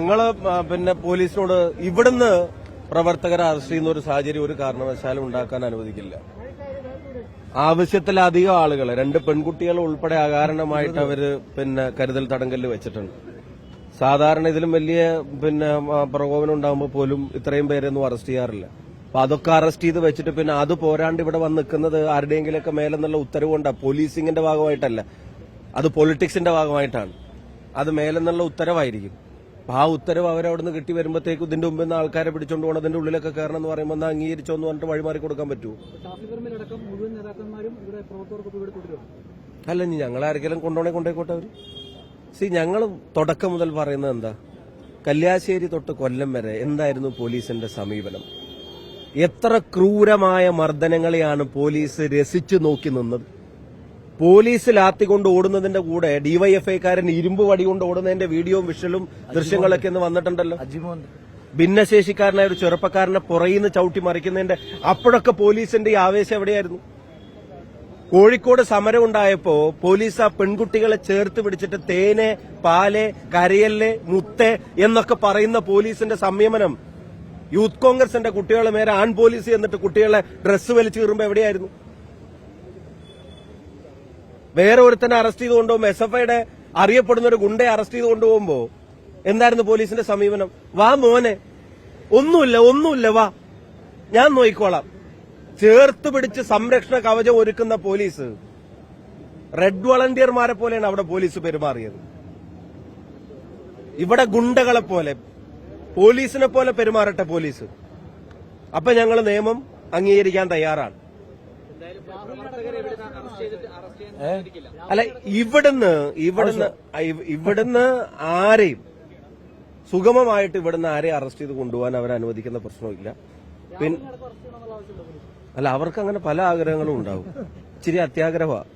ഞങ്ങൾ പിന്നെ പോലീസിനോട് ഇവിടുന്ന് പ്രവർത്തകരെ അറസ്റ്റ് ചെയ്യുന്ന ഒരു സാഹചര്യം ഒരു കാരണവശാലും ഉണ്ടാക്കാൻ അനുവദിക്കില്ല. ആവശ്യത്തിലധികം ആളുകൾ രണ്ട് പെൺകുട്ടികൾ ഉൾപ്പെടെ അകാരണമായിട്ട് അവർ പിന്നെ കരുതൽ തടങ്കലിൽ വെച്ചിട്ടുണ്ട്. സാധാരണ ഇതിലും വലിയ പിന്നെ പ്രകോപനം ഉണ്ടാകുമ്പോൾ പോലും ഇത്രയും പേരെയൊന്നും അറസ്റ്റ് ചെയ്യാറില്ല. അപ്പൊ അതൊക്കെ അറസ്റ്റ് ചെയ്ത് വെച്ചിട്ട് പിന്നെ അത് പോരാണ്ട് ഇവിടെ വന്ന് നിൽക്കുന്നത് ആരുടെയെങ്കിലൊക്കെ മേലെന്നുള്ള ഉത്തരവ് പോലീസിംഗിന്റെ ഭാഗമായിട്ടല്ല അത് പൊളിറ്റിക്സിന്റെ ഭാഗമായിട്ടാണ്. അത് മേലെന്നുള്ള ഉത്തരവായിരിക്കും. അപ്പൊ ആ ഉത്തരവ് അവരവിടെ നിന്ന് കിട്ടി വരുമ്പോഴത്തേക്കും ഇതിന്റെ മുമ്പിൽ നിന്ന് ആൾക്കാരെ പിടിച്ചോണ്ട് പോകണം അതിന്റെ ഉള്ളിലൊക്കെ കയറണം എന്ന് പറയുമ്പോൾ ഒന്ന് അംഗീകരിച്ചോ എന്ന് പറഞ്ഞിട്ട് വഴിമാറി കൊടുക്കാൻ പറ്റുമോ അല്ല ഇനി ഞങ്ങൾ ആരെങ്കിലും കൊണ്ടോണേ കൊണ്ടേക്കോട്ടെ അവർ? സി ഞങ്ങൾ തുടക്കം മുതൽ പറയുന്നത് എന്താ? കല്യാശ്ശേരി തൊട്ട് കൊല്ലം വരെ എന്തായിരുന്നു പോലീസിന്റെ സമീപനം? എത്ര ക്രൂരമായ മർദ്ദനങ്ങളെയാണ് പോലീസ് രസിച്ചു നോക്കി നിന്നത്? പോലീസ് ലാത്തിക്കൊണ്ട് ഓടുന്നതിന്റെ കൂടെ ഡിവൈഎഫ്ഐക്കാരൻ ഇരുമ്പ് വടി കൊണ്ട് ഓടുന്നതിന്റെ വീഡിയോയും വിഷലും ദൃശ്യങ്ങളൊക്കെ ഇന്ന് വന്നിട്ടുണ്ടല്ലോ. ഭിന്നശേഷിക്കാരനായ ഒരു ചെറുപ്പക്കാരനെ പുറയിന്ന് ചവിട്ടി മറിക്കുന്നതിന്റെ അപ്പോഴൊക്കെ പോലീസിന്റെ ഈ ആവേശം എവിടെയായിരുന്നു? കോഴിക്കോട് സമരം ഉണ്ടായപ്പോ പോലീസ് ആ പെൺകുട്ടികളെ ചേർത്ത് പിടിച്ചിട്ട് തേനെ പാൽ കരയല്ല് മുത്ത് എന്നൊക്കെ പറയുന്ന പോലീസിന്റെ സംയമനം. യൂത്ത് കോൺഗ്രസിന്റെ കുട്ടികളെ നേരെ ആൺ പോലീസ് എന്നിട്ട് കുട്ടികളെ ഡ്രസ്സ് വലിച്ചു കീറുമ്പോ എവിടെയായിരുന്നു? വേറെ ഒരുത്തനെ അറസ്റ്റ് ചെയ്ത് കൊണ്ടുപോകുമ്പോൾ എസ് എഫ് ഐയുടെ അറിയപ്പെടുന്ന ഒരു ഗുണ്ടയെ അറസ്റ്റ് ചെയ്ത് കൊണ്ടുപോകുമ്പോ എന്തായിരുന്നു പോലീസിന്റെ സമീപനം? വാ മോനെ. ഒന്നുമില്ല ഒന്നുമില്ല വാ. ഞാൻ നോക്കിക്കോളാം. ചേർത്ത് പിടിച്ച് സംരക്ഷണ കവചം ഒരുക്കുന്ന പോലീസ് റെഡ് വളണ്ടിയർമാരെ പോലെയാണ് അവിടെ പോലീസ് പെരുമാറിയത്. ഇവിടെ ഗുണ്ടകളെ പോലെ പോലീസിനെ പോലെ പെരുമാറട്ടെ പോലീസ്. അപ്പൊ ഞങ്ങൾ നിയമം അംഗീകരിക്കാൻ തയ്യാറാണ്. അല്ല ഇവിടുന്ന് ഇവിടുന്ന് ഇവ്- ഇവിടുന്ന് ആരെയും സുഗമമായിട്ട് ഇവിടുന്ന് ആരെയും അറസ്റ്റ് ചെയ്ത് കൊണ്ടുപോകാൻ അവർ അനുവദിക്കുന്ന പ്രശ്നമില്ല. പിന്നെ അല്ല അവർക്ക് അങ്ങനെ പല ആഗ്രഹങ്ങളും ഉണ്ടാവും. ഇച്ചിരി അത്യാഗ്രഹമാണ്